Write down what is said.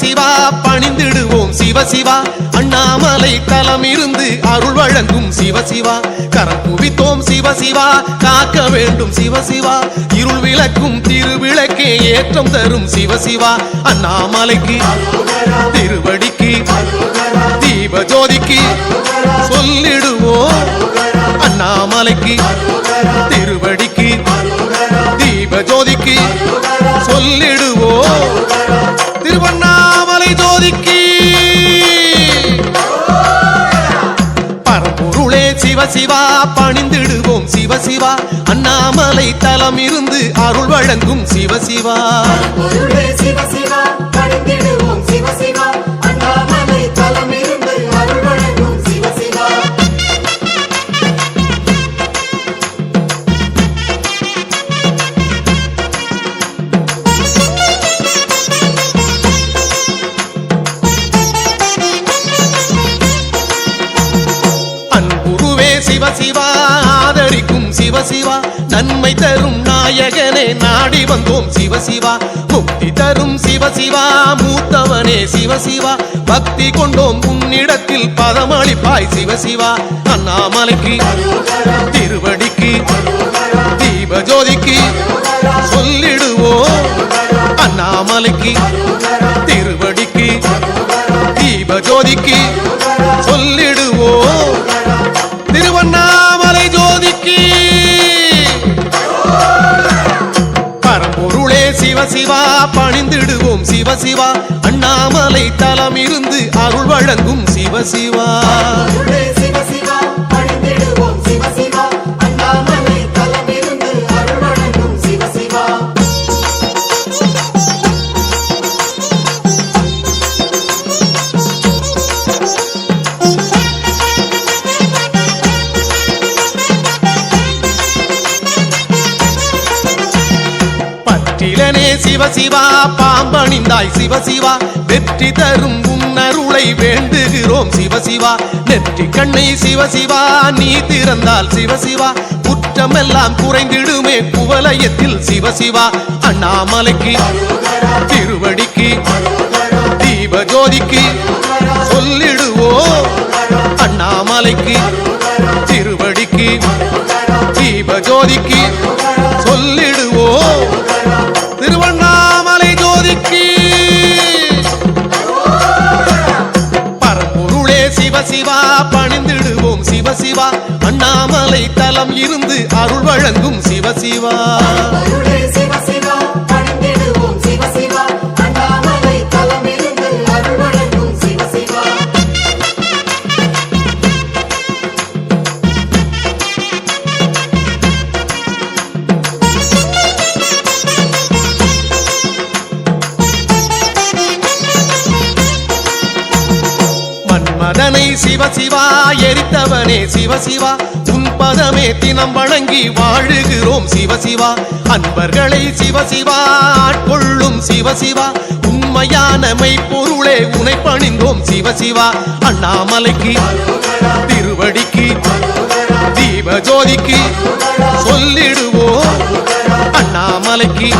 சிவா பணிந்திடுவோம் சிவசிவா அண்ணாமலை தலம் இருந்து அருள் வழங்கும் சிவசிவா கரம் குவித்தோம் சிவசிவா காக்க வேண்டும் சிவசிவா இருள் விளக்கும் திருவிளக்கே ஏற்றம் தரும் சிவசிவா அண்ணாமலைக்கு திருவடிக்கு தீப ஜோதிக்கு சொல்லிடுவோம். அண்ணாமலைக்கு திருவடிக்கு தீப ஜோதிக்கு சொல்லிடுவோம். திருவண்ணா சிவசிவா பணிந்திடுவோம் சிவசிவா அண்ணாமலை தலம் இருந்து அருள் வழங்கும் சிவசிவா சிவசிவா ஆதரிக்கும் சிவசிவா. நன்மை தரும் நாயகனே நாடி வந்தோம் சிவசிவா. முக்தி தரும் சிவசிவா மூத்தவனே சிவசிவா. பக்தி கொண்டோம் உன்னிடத்தில் பதமளிப்பாய் சிவசிவா. அண்ணாமலைக்கு திருவடிக்கு தீபஜோதிக்கு சொல்லிடுவோம். அண்ணாமலைக்கு திருவடிக்கு தீபஜோதிக்கு சிவசிவா பணிந்திடுவோம் சிவசிவா அண்ணாமலை தலம் இருந்து அருள் வழங்கும் சிவசிவா சிவ சிவா பாம்பணிந்தாய் சிவ சிவா. வெற்றி தரும் உன்னருளை வேண்டுகிறோம் சிவ சிவா. நெற்றி கண்ணை சிவ சிவா நீ திறந்தால் சிவ சிவா. குற்றமெல்லாம் குறைந்திடுமே குவலயத்தில் சிவ சிவா. அண்ணாமலைக்கு திருவடிக்கு தீபஜோதிக்கு சொல்லிடுவோ. அண்ணாமலைக்கு திருவடிக்கு தீபஜோதிக்கு மலை தலம் இருந்து அருள் வழங்கும் சிவசிவா அதனை சிவ சிவா எரித்தவனே சிவ சிவா. உன் பதமே தினம் வணங்கி வாழுகிறோம் சிவ சிவா. அன்பர்களை சிவ சிவா ஆட்கொள்ளும் சிவ சிவா. உண்மையான மெய்ப்பொருளே உனை பணிந்தோம் சிவ சிவா. அண்ணாமலைக்கு திருவடிக்கு தீபஜோதிக்கு சொல்லிடுவோம். அண்ணாமலைக்கு